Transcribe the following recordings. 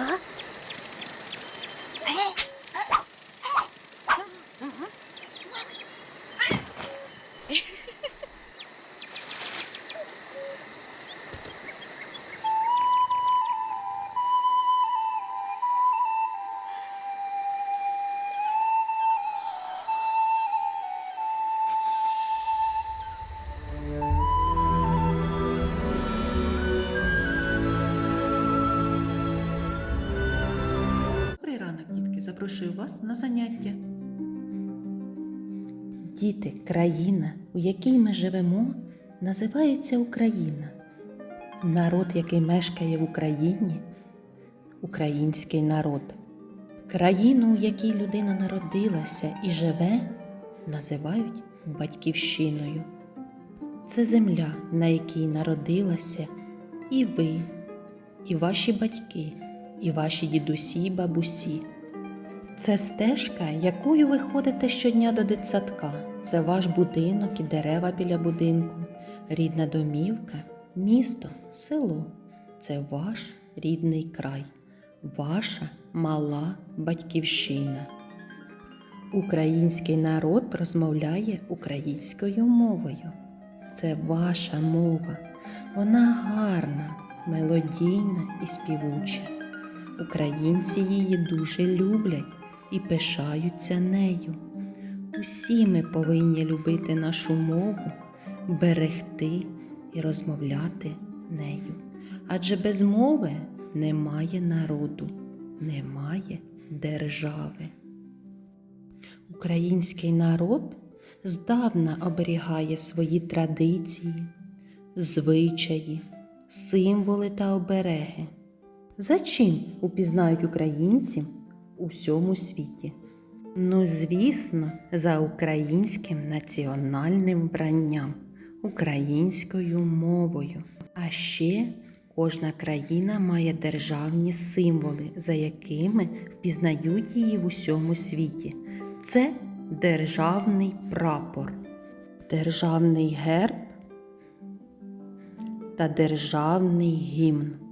あ запрошую вас на заняття. Діти, країна, у якій ми живемо, називається Україна. Народ, який мешкає в Україні, український народ. Країну, у якій людина народилася і живе, називають батьківщиною. Це земля, на якій народилася і ви, і ваші батьки, і ваші дідусі й бабусі. Це стежка, якою ви ходите щодня до дитсадка. Це ваш будинок і дерева біля будинку, рідна домівка, місто, село. Це ваш рідний край, ваша мала батьківщина. Український народ розмовляє українською мовою. Це ваша мова. Вона гарна, мелодійна і співуча. Українці її дуже люблять і пишаються нею. Усі ми повинні любити нашу мову, берегти і розмовляти нею. Адже без мови немає народу, немає держави. Український народ здавна оберігає свої традиції, звичаї, символи та обереги. За чим упізнають українців у всьому світі? Ну, звісно, за українським національним вбранням, українською мовою. А ще кожна країна має державні символи, за якими впізнають її в усьому світі. Це державний прапор, державний герб та державний гімн.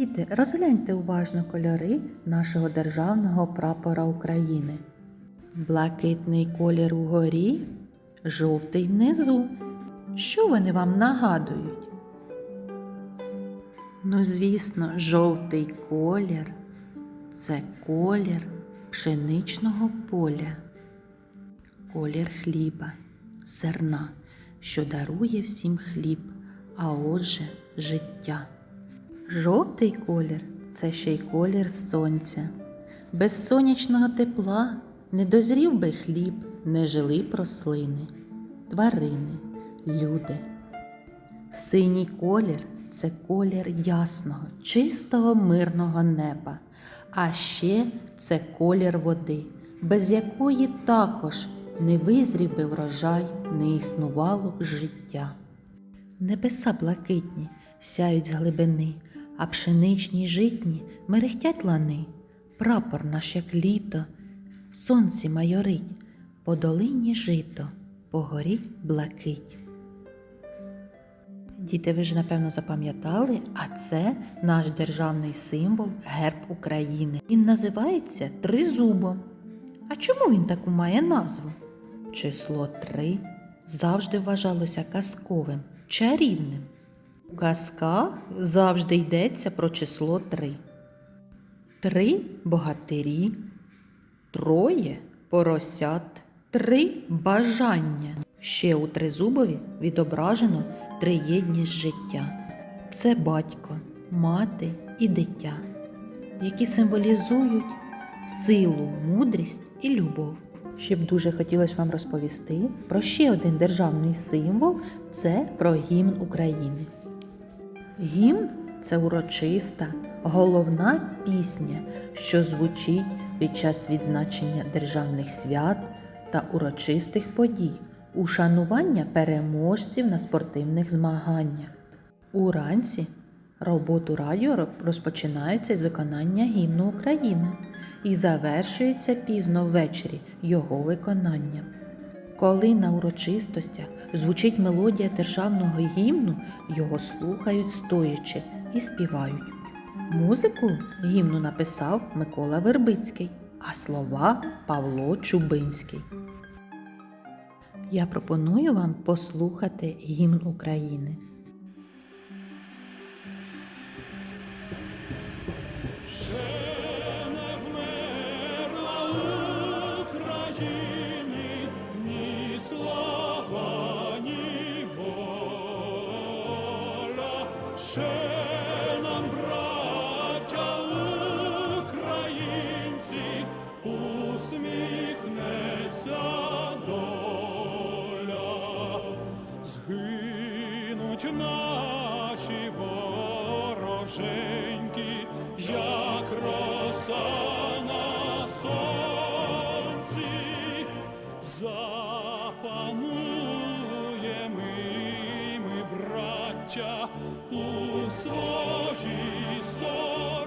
Діти, розгляньте уважно кольори нашого державного прапора України. Блакитний колір угорі, жовтий внизу. Що вони вам нагадують? Ну, звісно, жовтий колір це колір пшеничного поля, колір хліба, зерна, що дарує всім хліб, а отже, життя. Жовтий колір це ще й колір сонця. Без сонячного тепла не дозрів би хліб, не жили б рослини, тварини, люди. Синій колір це колір ясного, чистого мирного неба, а ще це колір води, без якої також не визрів би врожай, не існувало б життя. Небеса блакитні сяють з глибини, а пшеничні житні мерехтять лани. Прапор наш, як літо, в сонці майорить, по долині жито, по горі блакить. Діти, ви ж напевно запам'ятали, а це наш державний символ герб України. Він називається тризубом. А чому він таку має назву? Число три завжди вважалося казковим, чарівним. У казках завжди йдеться про число три. Три богатирі, троє поросят, три бажання. Ще у тризубові відображено триєдність життя. Це батько, мати і дитя, які символізують силу, мудрість і любов. Ще б дуже хотілося вам розповісти про ще один державний символ це про гімн України. Гімн це урочиста, головна пісня, що звучить під час відзначення державних свят та урочистих подій, ушанування переможців на спортивних змаганнях. Уранці роботу радіо розпочинається з виконання гімну України і завершується пізно ввечері його виконанням. Коли на урочистостях звучить мелодія державного гімну, його слухають стоячи і співають. Музику гімну написав Микола Вербицький, а слова Павло Чубинський. Я пропоную вам послухати гімн України. Ще нам, браття українці, усміхнеться доля, згинуть наші ворожи. Браття, у свої сторонці,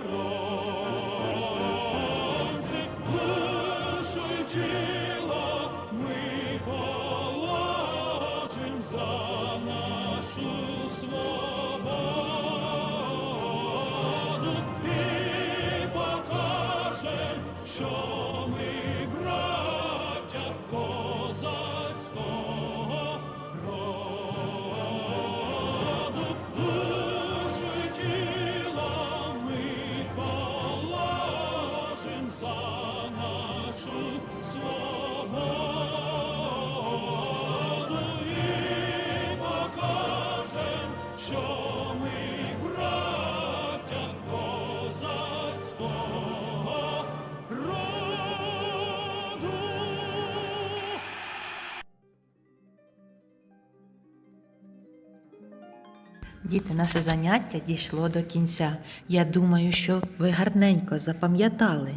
Діти, наше заняття дійшло до кінця. Я думаю, що ви гарненько запам'ятали,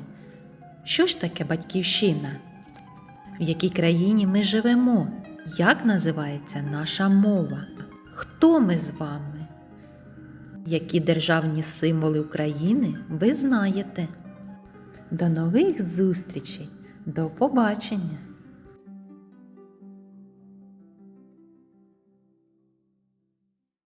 що ж таке батьківщина, в якій країні ми живемо, як називається наша мова, хто ми з вами, які державні символи України ви знаєте. До нових зустрічей, до побачення!